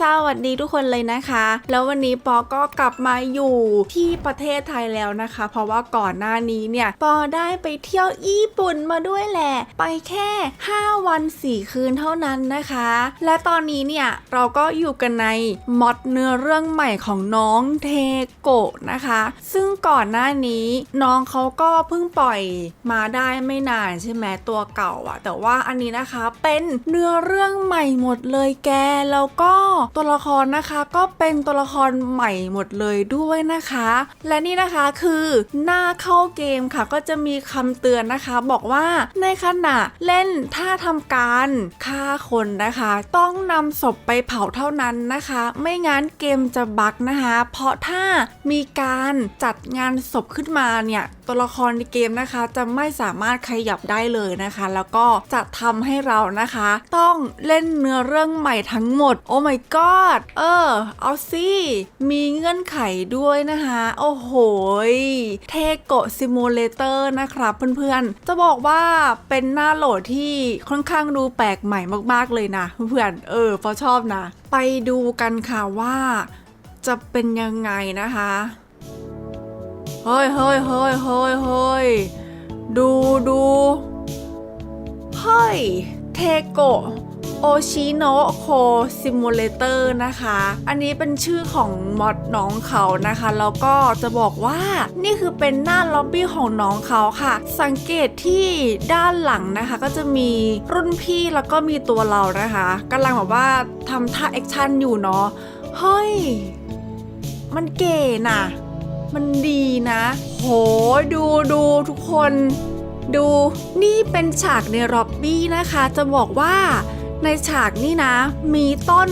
สวัสดีทุกคนเลยนะคะ แล้ววันนี้ปอก็กลับมาอยู่ที่ประเทศไทยแล้วนะคะ เพราะว่าก่อนหน้านี้เนี่ยปอได้ไปเที่ยวญี่ปุ่นมาด้วยแหละ ไปแค่ 5 วัน 4 คืนเท่านั้นนะคะ และตอนนี้เนี่ยเราก็อยู่กันในมอดเนื้อเรื่องใหม่ของน้องเทโกะนะคะ ซึ่งก่อนหน้านี้น้องเขาก็เพิ่งปล่อยมาได้ไม่นานใช่ไหมตัวเก่าอะแต่ว่าอันนี้นะคะเป็นเนื้อเรื่องใหม่หมดเลยแกแล้วก็ตัวละครนะคะ ก็เป็นตัวละครใหม่หมดเลยด้วยนะคะ และนี่นะคะคือหน้าเข้าเกมค่ะ ก็จะมีคำเตือนนะคะ บอกว่าในขณะเล่นถ้าทำการฆ่าคนนะคะ ต้องนำศพไปเผาเท่านั้นนะคะ ไม่งั้นเกมจะบั๊กนะคะ เพราะถ้ามีการจัดงานศพขึ้นมาเนี่ย ตัวละครในเกมนะคะ จะไม่สามารถขยับได้เลยนะคะ แล้วก็จะทำให้เรานะคะ ต้องเล่นเนื้อเรื่องใหม่ทั้งหมด โอ้ my god เออ เอาสิมีเงื่อนไขด้วยนะคะ โอ้โหเทโกะซิมูเลเตอร์นะครับเพื่อนๆ จะบอกว่าเป็นหน้าโหลดที่ค่อนข้างดูแปลกใหม่มากๆเลยนะเพื่อนๆเออพอชอบนะ ไปดูกันค่ะว่าจะเป็นยังไงนะคะ ฮ้ยเฮ้ยเฮ้ยเฮ้ยเฮ้ยดูดูเฮ้ยเทโกะโอชิโนะโคซิมูเลเตอร์นะคะ อันนี้เป็นชื่อของมอดน้องเขานะคะ แล้วก็จะบอกว่านี่คือเป็นหน้าล็อบบี้ของน้องเขาค่ะ สังเกตที่ด้านหลังนะคะ ก็จะมีรุ่นพี่แล้วก็มีตัวเรานะคะกำลังแบบว่าทำท่าแอคชั่นอยู่เนาะ เฮ้ย มันเก๋น่ะ มันดีนะ โห ดูดูทุกคน ดูนี่เป็นฉากในร็อบบี้นะคะ จะบอกว่าในฉากนี่นะ มีต้น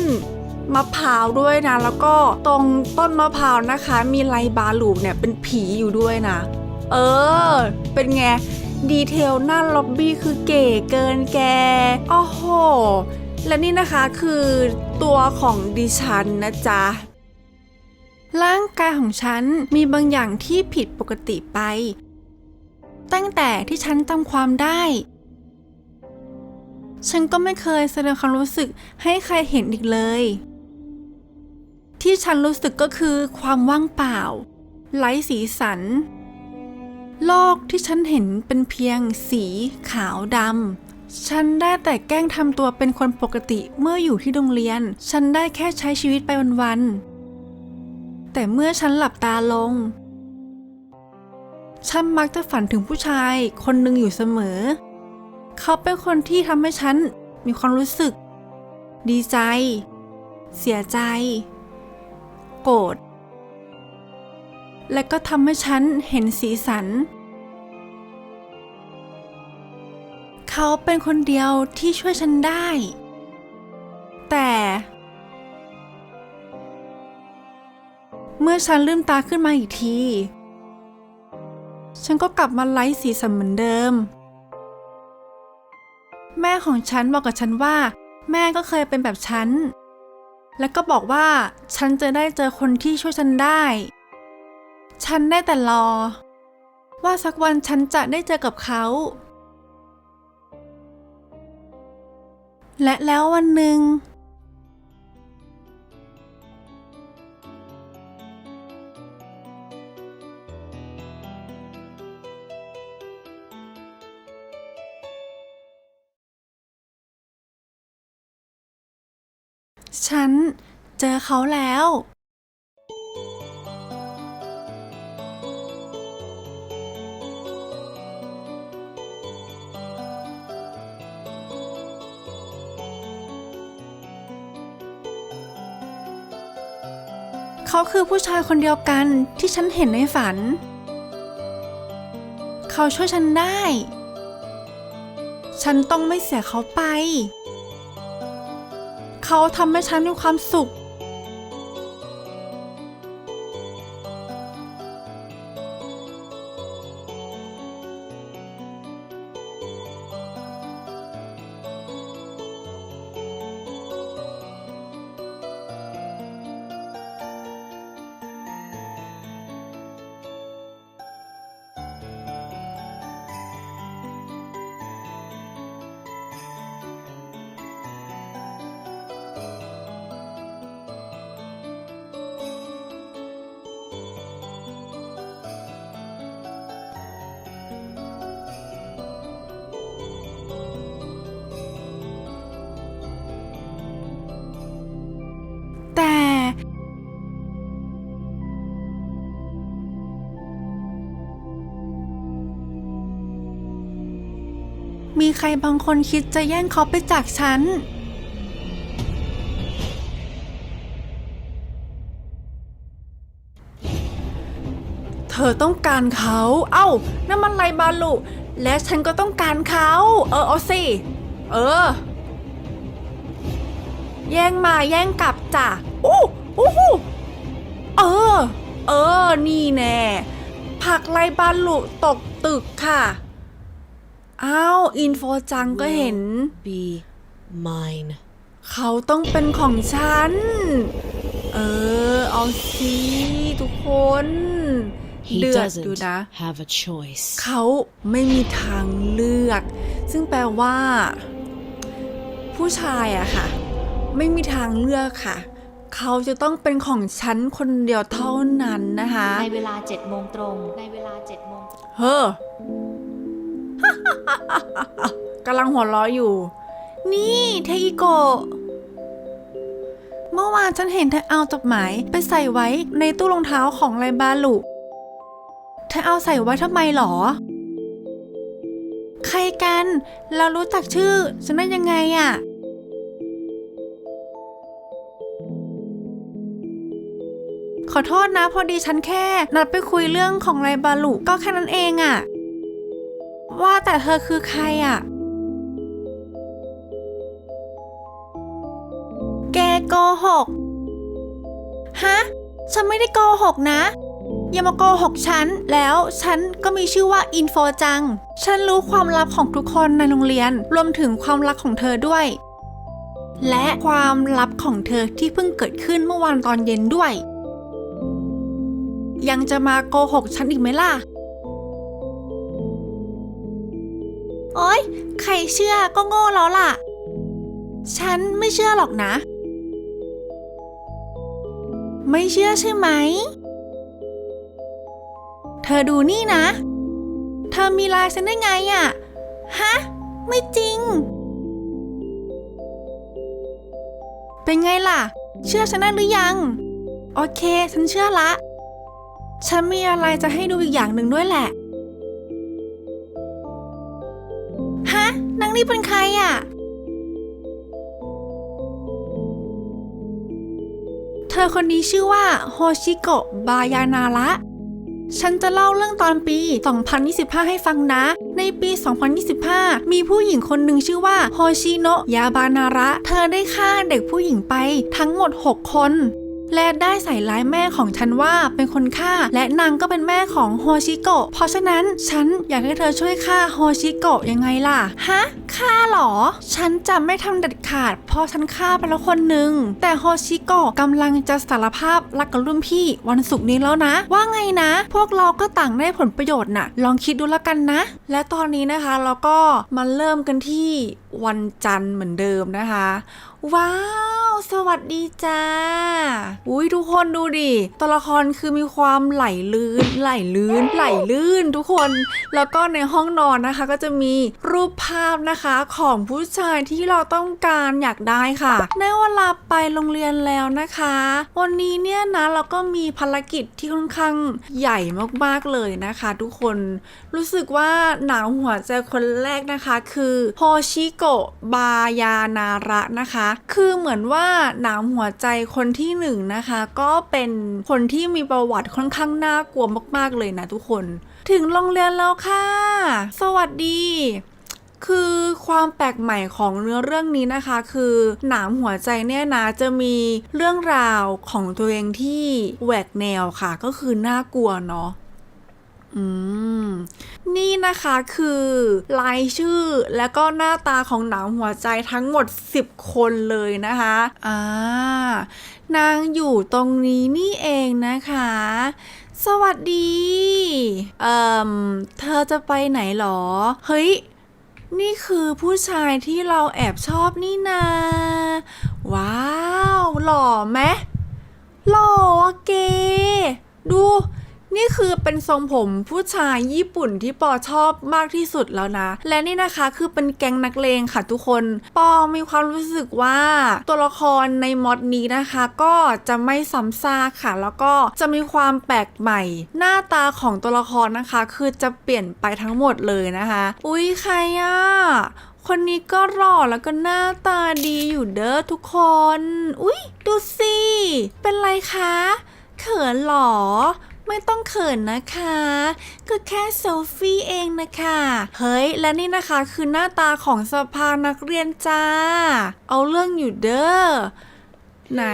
มะพร้าวด้วยนะ แล้วก็ตรงต้นมะพร้าวนะคะ มีไลบาลูปเนี่ยเป็นผีอยู่ด้วยนะ เออ เป็นไง ดีเทลหน้าล็อบบี้คือเก๋เกินแกโอ้โห และนี่นะคะคือตัวของดิฉันนะจ๊ะ ร่างกายของฉันมีบางอย่างที่ผิดปกติไป ตั้งแต่ที่ฉันจำความได้ ฉันก็ไม่เคยแสดงความรู้สึกให้ใครเห็นอีกเลย ที่ฉันรู้สึกก็คือความว่างเปล่า ไร้สีสัน โลกที่ฉันเห็นเป็นเพียงสีขาวดำฉันได้แต่แกล้งทำตัวเป็นคนปกติเมื่ออยู่ที่โรงเรียน ฉันได้แค่ใช้ชีวิตไปวันๆ แต่เมื่อฉันหลับตาลง ฉันมักจะฝันถึงผู้ชายคนหนึ่งอยู่เสมอ เขาเป็นคนที่ทำให้ฉันมีความรู้สึก ดีใจ เสียใจ โกรธ และก็ทำให้ฉันเห็นสีสัน เขาเป็นคนเดียวที่ช่วยฉันได้ แต่ เมื่อฉันลืมตาขึ้นมาอีกที ฉันก็กลับมาไร้สีสันเหมือนเดิม แม่ของฉันบอกกับฉันว่า แม่ก็เคยเป็นแบบฉัน และก็บอกว่าฉันจะได้เจอคนที่ช่วยฉันได้ ฉันได้แต่รอ ว่าสักวันฉันจะได้เจอกับเขา และแล้ววันหนึ่ง ฉันเจอเขาแล้ว เขาคือผู้ชายคนเดียวกันที่ฉันเห็นในฝัน เขาช่วยฉันได้ ฉันต้องไม่เสียเขาไป เขาทำให้ฉันมีความสุข ใครบางคนคิดจะแย่งเขาไปจากฉัน เธอต้องการเขา เอ้านั่นมันไรบาลุ และฉันก็ต้องการเขา เออเอาสิ เออ แย่งมาแย่งกลับจ้ะโอ้โอ้โหเออ เออ นี่แน่ ผักไรบาลุตกตึกค่ะ อ้าวอินโฟจังก็เห็น be mine. เขาต้องเป็นของฉัน เออ เอาสิทุกคน He เดือด doesn't ดูนะ have a choice. เขาไม่มีทางเลือก ซึ่งแปลว่า ผู้ชายอะค่ะ ไม่มีทางเลือกค่ะ เขาจะต้องเป็นของฉันคนเดียวเท่านั้นนะคะ ในเวลา7โมงตรง ในเวลา7โมง เฮ้อ กำลังหัวเราะอยู่ นี่เทอิโกะเมื่อวานฉันเห็นเธอเอาจดหมายไปใส่ไว้ในตู้รองเท้าของไรบาลุเธอเอาใส่ไว้ทำไมหรอ ใครกัน เรารู้จักชื่อฉันได้ยังไงอะขอโทษนะพอดีฉันแค่ นัดไปคุยเรื่องของไรบาลุก็แค่นั้นเองอะ ว่าแต่เธอคือใครอะแกโกหก ฮะ ฉันไม่ได้โกหกนะ อย่ามาโกหกฉัน แล้วฉันก็มีชื่อว่าอินโฟจัง ฉันรู้ความลับของทุกคนในโรงเรียน รวมถึงความลับของเธอด้วย และความลับของเธอที่เพิ่งเกิดขึ้นเมื่อวานตอนเย็นด้วย ยังจะมาโกหกฉันอีกไหมล่ะ โอ๊ย ใครเชื่อก็โง่แล้วล่ะ ฉันไม่เชื่อหรอกนะ ไม่เชื่อใช่ไหม เธอดูนี่นะ เธอมีลายเซ็นได้ไงอะ่ะ ฮะ ไม่จริง เป็นไงล่ะ เชื่อฉันได้หรือยัง โอเค ฉันเชื่อละ ฉันมีอะไรจะให้ดูอีกอย่างหนึ่งด้วยแหละ นี่เป็นใครอะ เธอคนนี้ชื่อว่าโฮชิโกะบายานาระ ฉันจะเล่าเรื่องตอนปี 2025 ให้ฟังนะ ในปี 2025 มีผู้หญิงคนหนึ่งชื่อว่าโฮชิโนะยาบานาระ เธอได้ฆ่าเด็กผู้หญิงไปทั้งหมด 6 คน และได้ใส่ร้ายแม่ของฉันว่าเป็นคนฆ่า และนางก็เป็นแม่ของโฮชิโกะ เพราะฉะนั้นฉันอยากให้เธอช่วยฆ่าโฮชิโกะยังไงล่ะ ฮะฆ่าเหรอ ฉันจะไม่ทำเด็ดขาด เพราะฉันฆ่าไปแล้วคนหนึ่ง แต่โฮชิโกะกำลังจะสารภาพรักกับรุ่นพี่วันศุกร์นี้แล้วนะ ว่าไงนะ พวกเราก็ต่างได้ผลประโยชน์น่ะ ลองคิดดูแล้วกันนะ และตอนนี้นะคะเราก็มาเริ่มกันที่วันจันทร์เหมือนเดิมนะคะ ว้าว สวัสดีจ้า อุ้ยทุกคนดูดิ ตัวละครคือมีความไหลลื่น ไหลลื่น ไหลลื่นทุกคน แล้วก็ในห้องนอนนะคะ ก็จะมีรูปภาพนะคะของผู้ชายที่เราต้องการอยากได้ค่ะ ในเวลาไปโรงเรียนแล้วนะคะ วันนี้เนี่ยนะเราก็มีภารกิจที่ค่อนข้างใหญ่มากๆเลยนะคะ ทุกคน รู้สึกว่าหนาวหัวใจคนแรกนะคะ คือโฮชิโกะบายานาระนะคะ คือเหมือนว่าหนาวหัวใจคนที่หนึ่งนะคะ ก็เป็นคนที่มีประวัติค่อนข้างน่ากลัวมากๆเลยนะทุกคน ถึงโรงเรียนแล้วค่ะ สวัสดีคือความแปลกใหม่ของเนื้อเรื่องนี้นะคะ คือหนามหัวใจเนี่ยนะจะมีเรื่องราวของตัวเองที่แหวกแนวค่ะ ก็คือน่ากลัวเนาะ อืม นี่นะคะคือรายชื่อและก็หน้าตาของหนังหัวใจทั้งหมด 10 คนเลยนะคะอ่านางอยู่ตรงนี้นี่เองนะคะ สวัสดี เอ่มเธอจะไปไหนหรอ เฮ้ยนี่คือผู้ชายที่เราแอบชอบนี่นา ว้าว หล่อไหมหล่อเก ดู นี่คือเป็นทรงผมผู้ชายญี่ปุ่นที่ปอชอบมากที่สุดแล้วนะ และนี่นะคะคือเป็นแก๊งนักเลงค่ะทุกคน ปอมีความรู้สึกว่าตัวละครในมอดนี้นะคะ ก็จะไม่ซ้ำซากค่ะ แล้วก็จะมีความแปลกใหม่ หน้าตาของตัวละครนะคะ คือจะเปลี่ยนไปทั้งหมดเลยนะคะ อุ๊ยใครอะคนนี้ก็หล่อแล้วก็หน้าตาดีอยู่เด้อทุกคน อุ๊ย ดูสิ เป็นไรคะ เขินหรอ ไม่ต้องเขินนะคะ ก็แค่เซลฟี่เองนะคะ เฮ้ย และนี่นะคะคือหน้าตาของสภานักเรียนจ้า เอาเรื่องอยู่เด้อไหน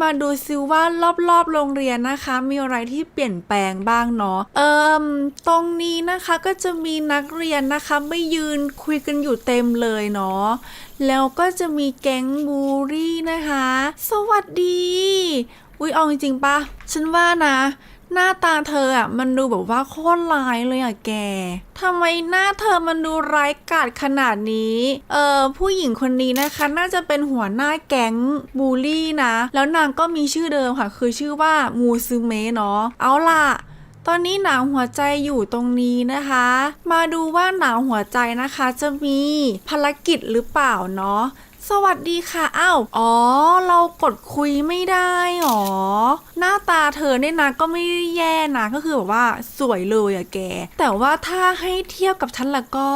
มาดูซิว่ารอบๆโรงเรียนนะคะ มีอะไรที่เปลี่ยนแปลงบ้างเนาะเอิมตรงนี้นะคะก็จะมีนักเรียนนะคะไม่ยืนคุยกันอยู่เต็มเลยเนาะแล้วก็จะมีแก๊งบูรี่นะคะ สวัสดี อุ๊ยเอาจริงๆปะฉันว่านะ หน้าตาเธออะมันดูแบบว่าโคตรร้ายเลยอะแกทำไมหน้าเธอมันดูร้ายกาจขนาดนี้ เออผู้หญิงคนนี้นะคะ น่าจะเป็นหัวหน้าแก๊งบูลลี่นะ แล้วนางก็มีชื่อเดิมค่ะ คือชื่อว่ามูซึเมะเนาะ เอาล่ะตอนนี้หนาวหัวใจอยู่ตรงนี้นะคะ มาดูว่าหนาวหัวใจนะคะจะมีภารกิจหรือเปล่าเนาะ สวัสดีค่ะอ้าวอ๋อ เรากดคุยไม่ได้หรอ หน้าตาเธอเนี่ยนะก็ไม่แย่นะก็คือแบบว่าสวยเลยอะแก แต่ว่าถ้าให้เทียบกับฉันละก็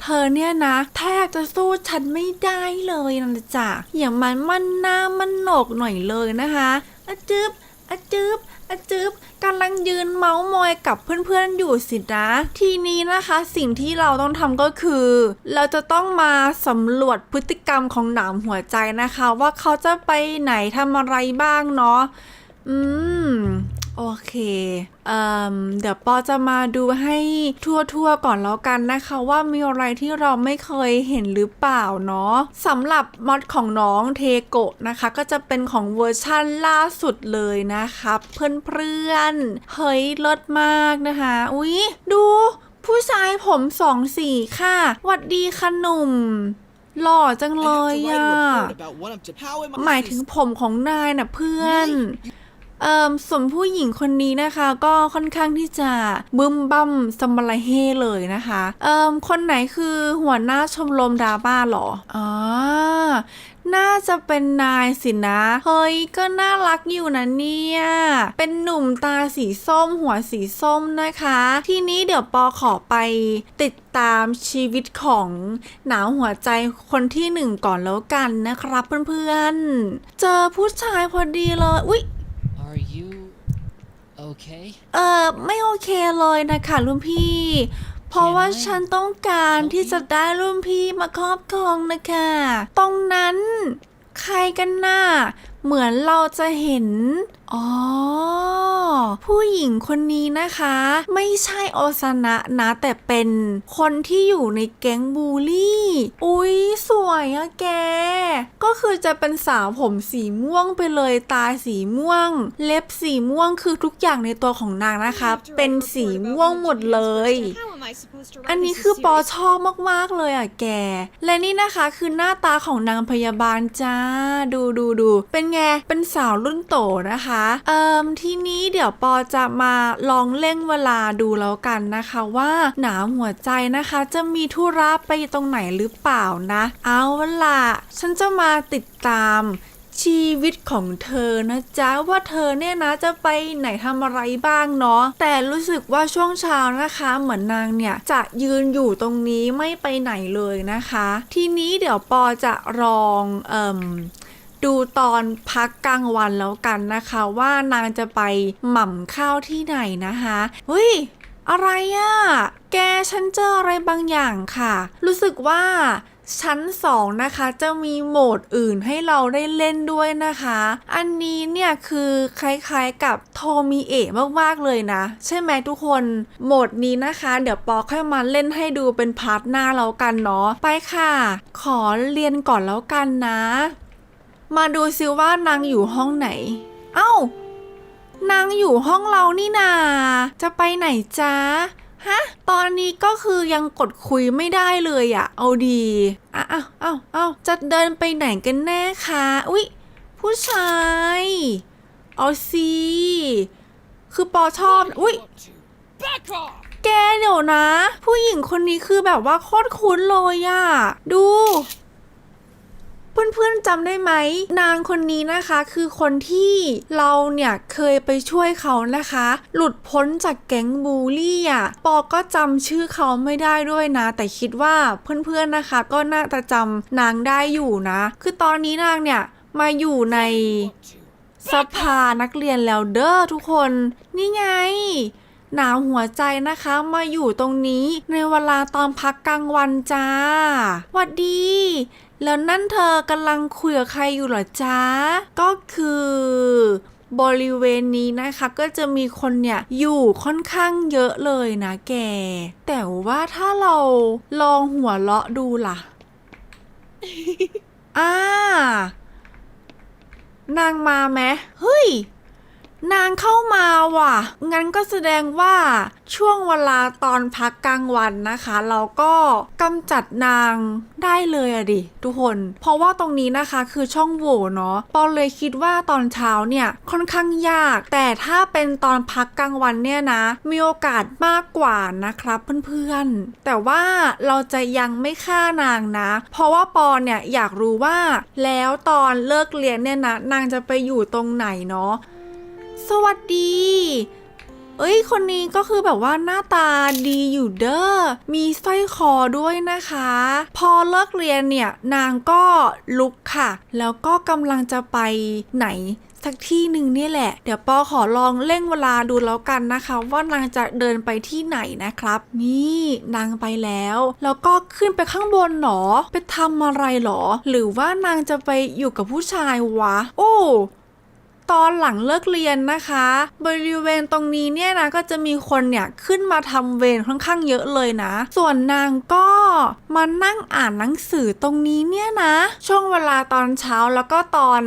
เธอเนี่ยนะแทบจะสู้ฉันไม่ได้เลยนะจ๊ะอย่างมันมันหน้ามันโหนกหน่อยเลยนะคะอะจึบ อาจืบอาจืบกำลังยืนเมาส์มอยกับเพื่อนๆอยู่สินะ ทีนี้นะคะสิ่งที่เราต้องทำก็คือ เราจะต้องมาสำรวจพฤติกรรมของหนามหัวใจนะคะ ว่าเขาจะไปไหนทำอะไรบ้างเนาะอืม โอเคเอ่มเดี๋ยวปอจะมาดูให้ทั่วๆก่อนแล้วกันนะคะว่ามีอะไรที่เราไม่เคยเห็นหรือเปล่าเนาะสำหรับมอดของน้องเทโกะนะคะ ก็จะเป็นของเวอร์ชั่นล่าสุดเลยนะคะเพื่อนๆเฮ้ยเลิศมากนะคะอุ๊ยดูผู้ชายผมสองสีค่ะหวัดดีค่ะหนุ่มหล่อจังเลย I have to อะ write a report about what I'm to- How am I หมายถึงผมของนายน่ะเพื่อน เอ่อส่วนผู้หญิงคนนี้นะคะก็ค่อนข้างที่จะบึ้มบั้มสมบลาเฮเลยนะคะเอ่อคนไหนคือหัวหน้าชมรมดราบ้าหรออ๋อน่าจะเป็นนายสินะ เฮ้ย ก็น่ารักอยู่นะเนี่ย เป็นหนุ่มตาสีส้ม หัวสีส้มนะคะ ทีนี้เดี๋ยวปอขอไปติดตามชีวิตของหนาวหัวใจคนที่หนึ่งก่อนแล้วกันนะครับเพื่อนๆ เจอผู้ชายพอดีเลย อุ๊ย Are you okay? เออไม่โอเคเลยนะคะรุ่นพี่ เพราะว่าฉันต้องการที่จะได้รุ่นพี่มาครอบครองนะคะ ตรงนั้นใครกันน่ะเหมือนเราจะเห็น อ๋อ ผู้หญิงคนนี้นะคะ ไม่ใช่โอซานะนะแต่เป็นคนที่อยู่ในแก๊งบูลลี่ อุ๊ยสวยอะแก ก็คือจะเป็นสาวผมสีม่วงไปเลยตาสีม่วง เล็บสีม่วงคือทุกอย่างในตัวของนางนะคะ เป็นสีม่วงหมดเลย อันนี้คือปอชอบมากๆเลยอะแก และนี่นะคะคือหน้าตาของนางพยาบาลจ้า ดูดูดู เป็นไง เป็นสาวรุ่นโตนะคะ เอ่มทีนี้เดี๋ยวปอจะมาลองเร่งเวลาดูแล้วกันนะคะว่าหนาวหัวใจนะคะ จะมีธุระไปตรงไหนหรือเปล่านะ เอาล่ะ ฉันจะมาติดตามชีวิตของเธอนะจ๊ะว่าเธอเนี่ยนะจะไปไหนทำอะไรบ้างเนาะแต่รู้สึกว่าช่วงเช้านะคะ เหมือนนางเนี่ยจะยืนอยู่ตรงนี้ไม่ไปไหนเลยนะคะ ทีนี้เดี๋ยวปอจะลองเอ่ม ดูตอนพักกลางวันแล้วกันนะคะ ว่านางจะไปหม่ำข้าวที่ไหนนะคะเฮ้ยอะไรอะแกฉันเจออะไรบางอย่างค่ะ รู้สึกว่าชั้น 2 นะคะ จะมีโหมดอื่นให้เราได้เล่นด้วยนะคะ อันนี้เนี่ยคือคล้ายๆกับโทมิเอะมากๆเลยนะ ใช่ไหมทุกคนโหมดนี้นะคะ เดี๋ยวปอค่อยมาเล่นให้ดูเป็นพาร์ทหน้าแล้วกันเนาะไปค่ะ ขอเรียนก่อนแล้วกันนะ มาดูซิว่านางอยู่ห้องไหน เอ้า นางอยู่ห้องเรานี่นา จะไปไหนจ๊ะฮะ ตอนนี้ก็คือยังกดคุยไม่ได้เลยอะเอาดีอ้าวอ้าวอ้าวจะเดินไปไหนกันแน่คะ อุ๊ย ผู้ชาย เอาสิคือปอชอบ อุ้ยแกเดี๋ยวนะ ผู้หญิงคนนี้คือแบบว่าโคตรคุ้นเลยอะดู เพื่อนๆจำได้ไหม นางคนนี้นะคะคือคนที่เราเนี่ยเคยไปช่วยเขานะคะ หลุดพ้นจากแก๊งบูลลี่อะปอก็จำชื่อเขาไม่ได้ด้วยนะ แต่คิดว่าเพื่อนๆนะคะ ก็น่าจะจำนางได้อยู่นะ คือตอนนี้นางเนี่ยมาอยู่ในสภานักเรียนแล้วเด้อทุกคน นี่ไงหนาวหัวใจนะคะมาอยู่ตรงนี้ในเวลาตอนพักกลางวันจ้าหวัดดี แล้วนั่นเธอกำลังคุยกับใครอยู่เหรอจ้าก็คือบริเวณนี้นะคะก็จะมีคนเนี่ยอยู่ค่อนข้างเยอะเลยนะแก แต่ว่าถ้าเราลองหัวเราะดูล่ะ อ่านางมาไหมเฮ้ย นางเข้ามาว่ะ งั้นก็แสดงว่าช่วงเวลาตอนพักกลางวันนะคะ เราก็กำจัดนางได้เลยอะดิ ทุกคน เพราะว่าตรงนี้นะคะคือช่องโหว่เนาะปอเลยคิดว่าตอนเช้าเนี่ยค่อนข้างยาก แต่ถ้าเป็นตอนพักกลางวันเนี่ยนะ มีโอกาสมากกว่านะครับเพื่อนๆ แต่ว่าเราจะยังไม่ฆ่านางนะ เพราะว่าปอเนี่ยอยากรู้ว่า แล้วตอนเลิกเรียนเนี่ยนะนางจะไปอยู่ตรงไหนเนาะ สวัสดี เอ้ย คนนี้ก็คือแบบว่าหน้าตาดีอยู่เด้อ มีสร้อยคอด้วยนะคะ พอเลิกเรียนเนี่ยนางก็ลุกค่ะ แล้วก็กำลังจะไปไหนสักที่หนึ่งนี่แหละ เดี๋ยวปอขอลองเร่งเวลาดูแล้วกันนะคะ ว่านางจะเดินไปที่ไหนนะครับ นี่นางไปแล้ว แล้วก็ขึ้นไปข้างบนหรอไปทำอะไรหรอ หรือว่านางจะไปอยู่กับผู้ชายวะ โอ้ ตอนหลังเลิกเรียนนะคะ บริเวณตรงนี้เนี่ยนะก็จะมีคนเนี่ยขึ้นมาทำเวรค่อนข้างเยอะเลยนะ ส่วนนางก็มานั่งอ่านหนังสือตรงนี้เนี่ยนะ ช่วงเวลาตอนเช้าแล้วก็ตอน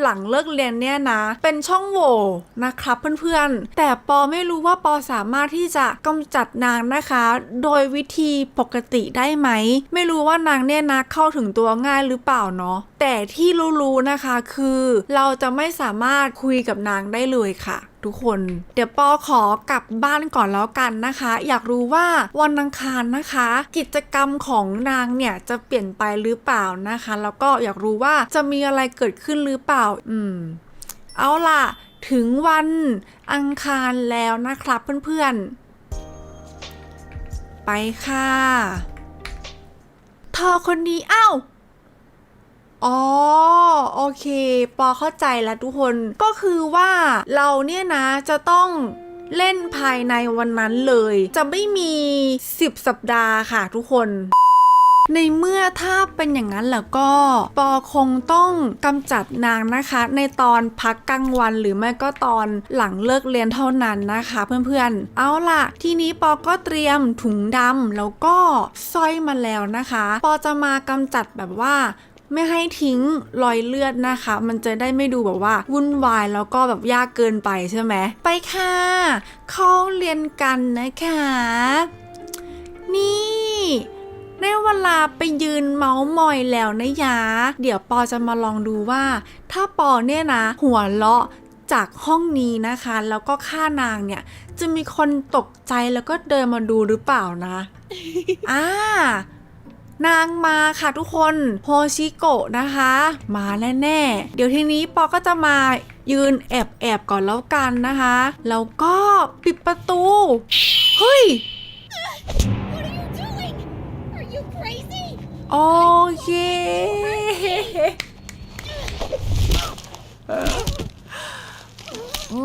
หลังเลิกเรียนเนี่ยนะ เป็นช่องโหว่นะครับเพื่อนๆ แต่ปอไม่รู้ว่าปอสามารถที่จะกำจัดนางนะคะ โดยวิธีปกติได้ไหม ไม่รู้ว่านางเนี่ยนะเข้าถึงตัวง่ายหรือเปล่าเนาะแต่ที่รู้ๆนะคะคือเราจะไม่สามารถคุยกับนางได้เลยค่ะ ทุกคน เดี๋ยวปอขอกลับบ้านก่อนแล้วกันนะคะ อยากรู้ว่าวันอังคารนะคะ กิจกรรมของนางเนี่ยจะเปลี่ยนไปหรือเปล่านะคะ แล้วก็อยากรู้ว่าจะมีอะไรเกิดขึ้นหรือเปล่า อืม เอาล่ะ ถึงวันอังคารแล้วนะครับเพื่อนๆ ไปค่ะเธอคนนี้อ้าว อ๋อโอเค ปอเข้าใจแล้วทุกคน ก็คือว่าเราเนี่ยนะจะต้องเล่นภายในวันนั้นเลย จะไม่มี 10 สัปดาห์ค่ะทุกคนในเมื่อถ้าเป็นอย่างนั้นแล้วก็ ปอคงต้องกำจัดนางนะคะ ในตอนพักกลางวันหรือไม่ก็ตอนหลังเลิกเรียนเท่านั้นนะคะ เพื่อนๆ เอาล่ะ ทีนี้ปอก็เตรียมถุงดำแล้วก็สร้อยมาแล้วนะคะ ปอจะมากำจัดแบบว่า ไม่ให้ทิ้งรอยเลือดนะคะ มันจะได้ไม่ดูแบบว่าวุ่นวายแล้วก็แบบยากเกินไปใช่ไหมไปค่ะ เข้าเรียนกันนะคะ นี่ได้เวลาไปยืนเมาส์มอยแล้วนะยะ เดี๋ยวปอจะมาลองดูว่า ถ้าปอเนี่ยนะ หัวเราะจากห้องนี้นะคะ แล้วก็ฆ่านางเนี่ย จะมีคนตกใจแล้วก็เดินมาดูหรือเปล่านะ อ่า นางมาค่ะทุกคนโฮชิโกะนะคะ มาแน่ๆเดี๋ยวทีนี้ปอก็จะมายืนแอบแอบๆก่อนแล้วกันนะคะ แล้วก็ปิดประตู เฮ้ยโอเคอื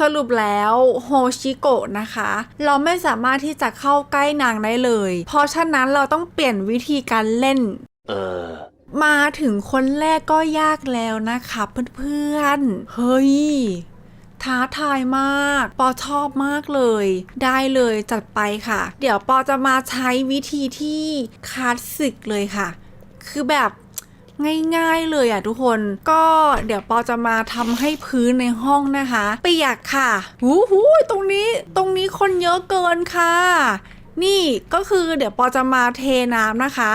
สรุปแล้วโฮชิโกะนะคะ เราไม่สามารถที่จะเข้าใกล้นางได้เลย เพราะฉะนั้นเราต้องเปลี่ยนวิธีการเล่น Uh. มาถึงคนแรกก็ยากแล้วนะคะเพื่อนๆ เฮ้ยท้าทายมาก ปอชอบมากเลย ได้เลยจัดไปค่ะ เดี๋ยวปอจะมาใช้วิธีที่คลาสสิกเลยค่ะ คือแบบ ง่ายๆเลยอะทุกคนก็เดี๋ยวปอจะมาทำให้พื้นในห้องนะคะเปียกค่ะหูหูตรงนี้ตรงนี้คนเยอะเกินค่ะ นี่ก็คือเดี๋ยวปอจะมาเทน้ำนะคะ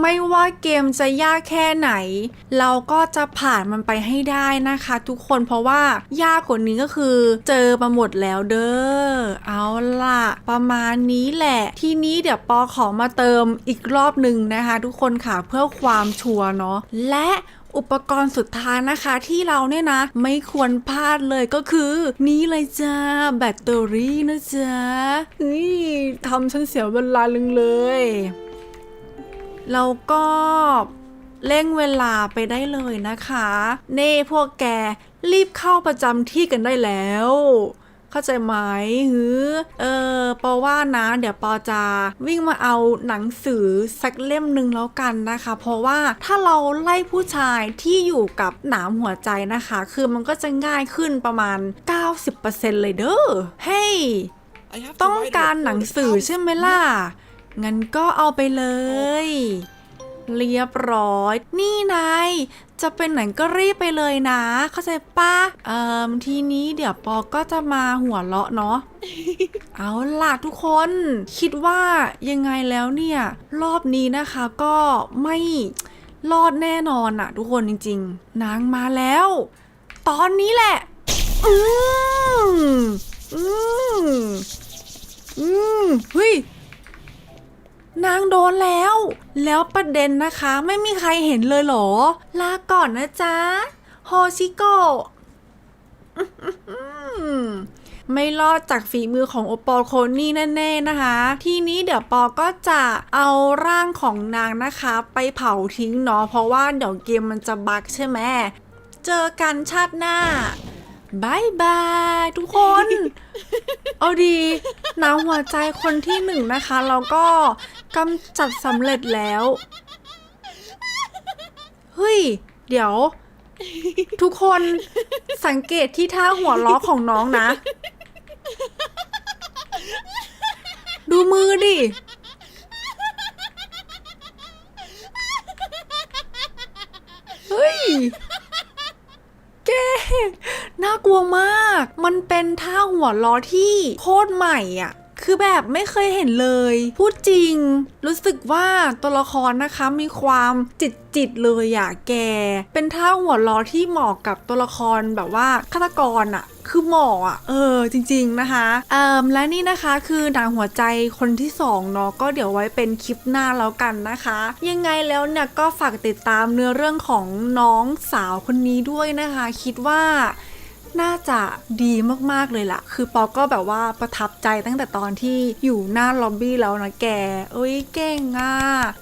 ไม่ว่าเกมจะยากแค่ไหน เราก็จะผ่านมันไปให้ได้นะคะ ทุกคนเพราะว่ายากกว่านี้ก็คือ เจอมาหมดแล้วเด้อเอาล่ะ ประมาณนี้แหละ ทีนี้เดี๋ยวปอขอมาเติมอีกรอบหนึ่งนะคะ ทุกคนค่ะเพื่อความชัวร์เนาะและอุปกรณ์สุดท้ายนะคะที่เราเนี่ยนะ ไม่ควรพลาดเลยก็คือ นี่เลยจ้าแบตเตอรี่นะจ๊ะนี่ทำฉันเสียเวลาลึงเลย เราก็เร่งเวลาไปได้เลยนะคะ เน่พวกแกรีบเข้าประจำที่กันได้แล้ว เข้าใจไหมฮือเออปอว่านะ เดี๋ยวปอจะวิ่งมาเอาหนังสือสักเล่มหนึ่งแล้วกันนะคะ เพราะว่าถ้าเราไล่ผู้ชายที่อยู่กับหนามหัวใจนะคะ คือมันก็จะง่ายขึ้นประมาณ 90%เลยเด้อเฮ้ย I have to ต้อง write a การ report หนังสือ without- ใช่ไหมล่ะ งั้นก็เอาไปเลย เรียบร้อย นี่นายจะเป็นไหนก็รีบไปเลยนะ เข้าใจปะเอ่อทีนี้เดี๋ยวปอก็จะมาหัวเราะเนาะ เอาล่ะทุกคน คิดว่ายังไงแล้วเนี่ย รอบนี้นะคะก็ไม่รอดแน่นอนอะทุกคนจริง ๆ นางมาแล้ว ตอนนี้แหละ อืมอืมอืมเฮ้ย นางโดนแล้ว แล้วประเด็นนะคะไม่มีใครเห็นเลยเหรอ ลาก่อนนะจ๊ะ โฮชิโกะอืมไม่รอดจากฝีมือของโอปอลโคนี่แน่ๆนะคะ ทีนี้เดี๋ยวปอก็จะเอาร่างของนางนะคะ ไปเผาทิ้งเนาะเพราะว่าเดี๋ยวเกมมันจะบักใช่ไหม เจอกันชาติหน้า บายบายทุกคน เอาดีน้ำหัวใจคนที่หนึ่งนะคะเราก็กำจัดสำเร็จแล้ว เฮ้ย เดี๋ยว ทุกคนสังเกตที่ท่าหัวล้อของน้องนะ ดูมือดิ เฮ้ยแก น่ากลัวมาก มันเป็นท่าหัวล้อที่โคตรใหม่อะคือแบบไม่เคยเห็นเลย พูดจริง รู้สึกว่าตัวละครนะคะมีความจิตจิตเลยอะแก เป็นท่าหัวล้อที่เหมาะกับตัวละครแบบว่าฆาตกรอะคือเหมาะอะ เออ จริง ๆ นะคะเอ่มและนี่นะคะคือหนังหัวใจคนที่สองเนาะ ก็เดี๋ยวไว้เป็นคลิปหน้าแล้วกันนะคะ ยังไงแล้วเนี่ยก็ฝากติดตามเนื้อเรื่องของน้องสาวคนนี้ด้วยนะคะ คิดว่า น่าจะดีมากๆเลยล่ะ คือปอก็แบบว่าประทับใจตั้งแต่ตอนที่อยู่หน้าล็อบบี้แล้วนะแก เอ้ยเก่งอะ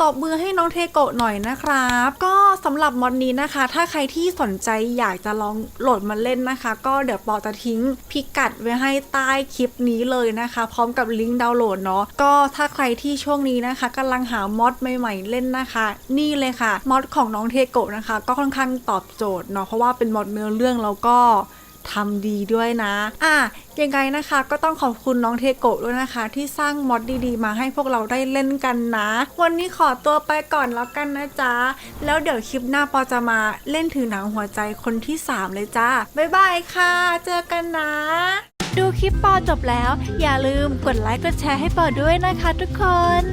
ตบมือให้น้องเทโกะหน่อยนะครับ ก็สำหรับมอดนี้นะคะ ถ้าใครที่สนใจอยากจะลองโหลดมาเล่นนะคะ ก็เดี๋ยวปอจะทิ้งพิกัดไว้ให้ใต้คลิปนี้เลยนะคะ พร้อมกับลิงก์ดาวน์โหลดเนาะ ก็ถ้าใครที่ช่วงนี้นะคะกำลังหามอดใหม่ๆเล่นนะคะ นี่เลยค่ะมอดของน้องเทโกะนะคะ ก็ค่อนข้างตอบโจทย์เนาะ เพราะว่าเป็นมอดเนื้อเรื่องแล้วก็ ทำดีด้วยนะ อะยังไงนะคะก็ต้องขอบคุณน้องเทโกะด้วยนะคะ ที่สร้างมอดดีๆ มาให้พวกเราได้เล่นกันนะ วันนี้ขอตัวไปก่อนแล้วกันนะจ๊ะ แล้วเดี๋ยวคลิปหน้าปอจะมาเล่นถือหนังหัวใจคนที่ 3 เลยจ้าบ๊ายบายค่ะ เจอกันนะ ดูคลิปปอจบแล้ว อย่าลืมกดไลค์กดแชร์ให้ปอด้วยนะคะทุกคน